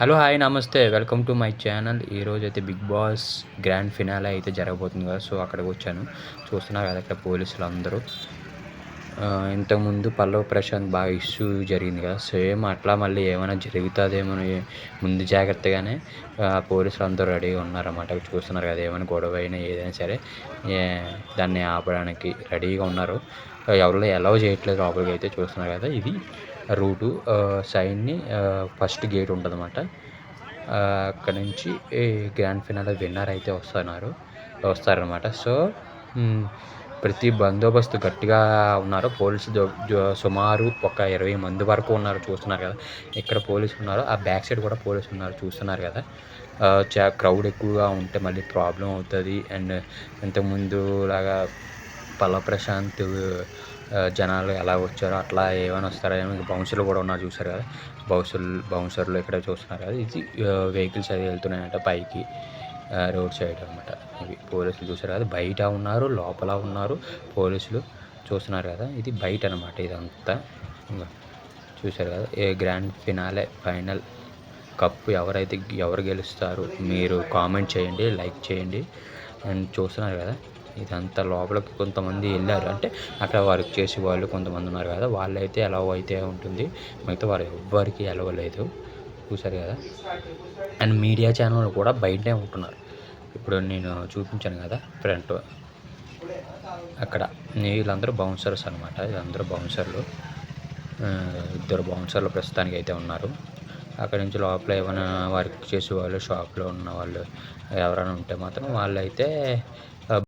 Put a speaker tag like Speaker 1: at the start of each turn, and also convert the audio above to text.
Speaker 1: Hello hi నమస్తే. Welcome to my channel. ఈరోజు అయితే బిగ్ బాస్ గ్రాండ్ ఫినాలే అయితే జరగబోతుంది కదా సో అక్కడికి వచ్చాను. చూస్తున్నారు కదా ఇక్కడ పోలీసులు అందరూ. ఇంతకుముందు పల్లవ్ ప్రశాంత్ బాగా ఇష్యూ జరిగింది కదా సేమ్ అట్లా మళ్ళీ ఏమైనా జరుగుతుందేమో అని ముందు జాగ్రత్తగానే పోలీసులు అందరూ రెడీగా ఉన్నారన్నమాట. చూస్తున్నారు కదా ఏమైనా గొడవ అయినా ఏదైనా సరే దాన్ని ఆపడానికి రెడీగా ఉన్నారు. ఎవరు ఎలవ్ చేయట్లేదు లోపలికి అయితే చూస్తున్నారు కదా ఇది. రూటు సైడ్ని ఫస్ట్ గేట్ ఉంటుంది అనమాట అక్కడ నుంచి ఈ గ్రాండ్ ఫినాలే విన్నర్ అయితే వస్తున్నారు వస్తారనమాట సో ప్రతి బందోబస్తు గట్టిగా ఉన్నారు. పోలీసు సుమారు ఒక ఇరవై మంది వరకు ఉన్నారు చూస్తున్నారు కదా. ఇక్కడ పోలీసులు ఉన్నారు. ఆ బ్యాక్ సైడ్ కూడా పోలీసులు ఉన్నారు చూస్తున్నారు కదా. చా క్రౌడ్ ఎక్కువగా ఉంటే మళ్ళీ ప్రాబ్లం అవుతుంది. అండ్ ఇంతకుముందు లాగా పల్ల ప్రశాంత్ జనాలు ఎలా వచ్చారో అట్లా ఏమైనా వస్తారో? ఏమో బౌన్సర్లు కూడా ఉన్నారు చూసారు కదా. బౌన్సర్లు బౌన్సర్లు ఇక్కడ చూస్తున్నారు కదా. ఇది వెహికల్స్ అవి వెళ్తున్నాయంట పైకి. రోడ్ సైడ్ అనమాట ఇవి పోలీసులు చూసారు కదా. బయట ఉన్నారు లోపల ఉన్నారు పోలీసులు చూస్తున్నారు కదా. ఇది బయట అనమాట ఇదంతా. చూసారు కదా. ఏ గ్రాండ్ ఫినాలే ఫైనల్ కప్పు ఎవరైతే ఎవరు గెలుస్తారు మీరు కామెంట్ చేయండి లైక్ చేయండి. అండ్ చూస్తున్నారు కదా. ఇదంతా లోపలికి కొంతమంది వెళ్ళారు. అంటే అక్కడ వర్క్ చేసే వాళ్ళు కొంతమంది ఉన్నారు కదా వాళ్ళైతే ఎలా అయితే ఉంటుంది. మిగతా వారు ఎవ్వరికి ఎలవలేదు చూసారు కదా? అండ్ మీడియా ఛానల్ కూడా బయటనే ఉంటున్నారు. ఇప్పుడు నేను చూపించాను కదా ఫ్రంట్. అక్కడ వీళ్ళందరూ బౌన్సర్స్ అనమాట వీళ్ళందరూ బౌన్సర్లు. ఇద్దరు బౌన్సర్లు ప్రస్తుతానికి అయితే ఉన్నారు. అక్కడ నుంచి లోపల ఏమైనా వర్క్ చేసే వాళ్ళు షాప్లో ఉన్న వాళ్ళు ఎవరైనా ఉంటే మాత్రం వాళ్ళైతే